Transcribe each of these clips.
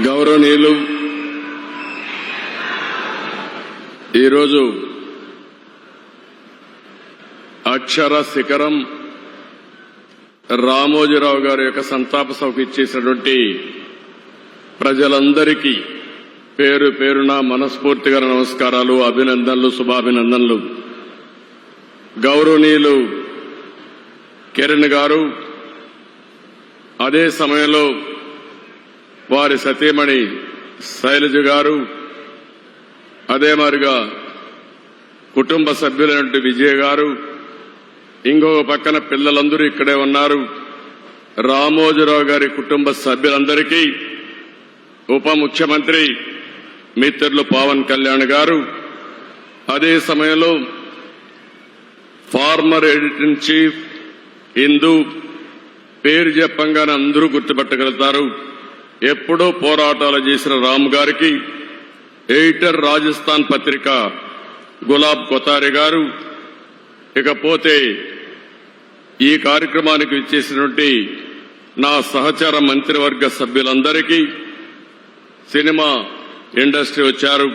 గౌరవనీయులు ఈరోజు అక్షర శిఖరం రామోజీరావు గారి యొక్క సంతాప సభకు ఇచ్చేసినటువంటి ప్రజలందరికీ పేరు పేరున మనస్ఫూర్తిగా నమస్కారాలు అభినందనలు శుభాభినందనలు. గౌరవనీయులు కిరణ్ గారు అదే సమయంలో వారి సతీమణి శైలజ గారు అదే మారిగా కుటుంబ సభ్యులైనటువంటి విజయ్ గారు ఇంకొక పక్కన పిల్లలందరూ ఇక్కడే ఉన్నారు. రామోజీరావు గారి కుటుంబ సభ్యులందరికీ ఉప ముఖ్యమంత్రి మిత్రులు పవన్ కళ్యాణ్ గారు అదే సమయంలో former editor in chief Hindu పేరు చెప్పంగానే అందరూ గుర్తుపెట్టగలుగుతారు. ఎప్పుడో పోరాటాలు చేసిన రామ్ గారికి ఎడిటర్ రాజస్థాన్ పత్రిక గులాబ్ కొతారి గారు ఇకపోతే ఈ కార్యక్రమానికి ఇచ్చేసినటువంటి నా సహచార మంత్రివర్గ సభ్యులందరికీ సినిమా ఇండస్ట్రీ వచ్చారు.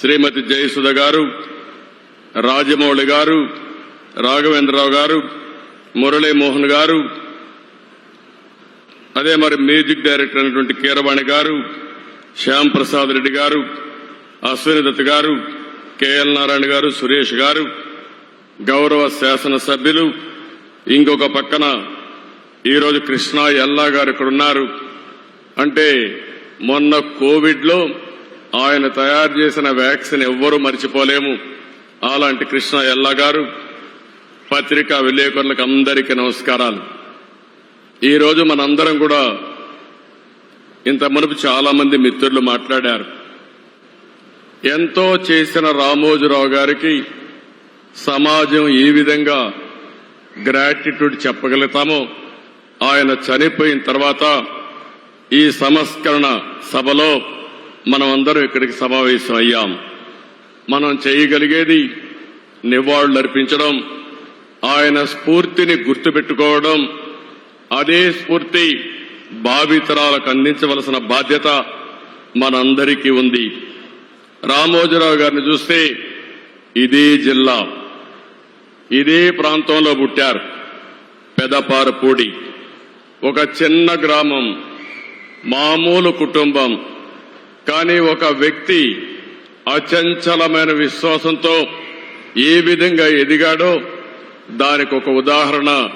శ్రీమతి జయసుధ గారు రాజమౌళి గారు రాఘవేంద్రరావు గారు మురళీమోహన్ గారు అదే మరి మ్యూజిక్ డైరెక్టర్ అయినటువంటి కీరవాణి గారు శ్యామ్ ప్రసాద్ రెడ్డి గారు అశ్విని దత్ గారు కేఎల్ నారాయణ గారు సురేష్ గారు గౌరవ శాసనసభ్యులు ఇంకొక పక్కన ఈరోజు కృష్ణా ఎల్లా గారు ఇక్కడ ఉన్నారు. అంటే మొన్న కోవిడ్లో ఆయన తయారు చేసిన వ్యాక్సిన్ ఎవ్వరూ మర్చిపోలేము. అలాంటి కృష్ణ ఎల్లా గారు పత్రికా విలేకరులకు అందరికీ నమస్కారాలు. ఈరోజు మనందరం కూడా ఇంత మునుపు చాలా మంది మిత్రులు మాట్లాడారు. ఎంతో చేసిన రామోజీరావు గారికి సమాజం ఈ విధంగా గ్రాటిట్యూడ్ చెప్పగలుగుతామో ఆయన చనిపోయిన తర్వాత ఈ సంస్కరణ సభలో మనం అందరం ఇక్కడికి సమావేశం అయ్యాం. మనం చేయగలిగేది నివాళులర్పించడం ఆయన స్ఫూర్తిని గుర్తుపెట్టుకోవడం అదే స్ఫూర్తి భావితరాలకు అందించవలసిన బాధ్యత మనందరికీ ఉంది. రామోజీరావు గారిని చూస్తే ఇదే జిల్లా. ఇదే ప్రాంతంలో పుట్టారు పెదపారపూడి. ఒక చిన్న గ్రామం మామూలు కుటుంబం కానీ ఒక వ్యక్తి అచంచలమైన విశ్వాసంతో ఏ విధంగా ఎదిగాడో దానికి ఒక ఉదాహరణ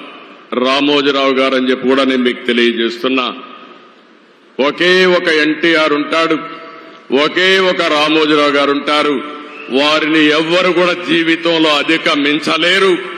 రామోజీరావు గారు అని చెప్పి కూడా నేను మీకు తెలియజేస్తున్నా. ఒకే ఒక ఎన్టీఆర్ ఉంటాడు. ఒకే ఒక రామోజీరావు గారు ఉంటారు. వారిని ఎవ్వరు కూడా జీవితంలో అధిక మించలేరు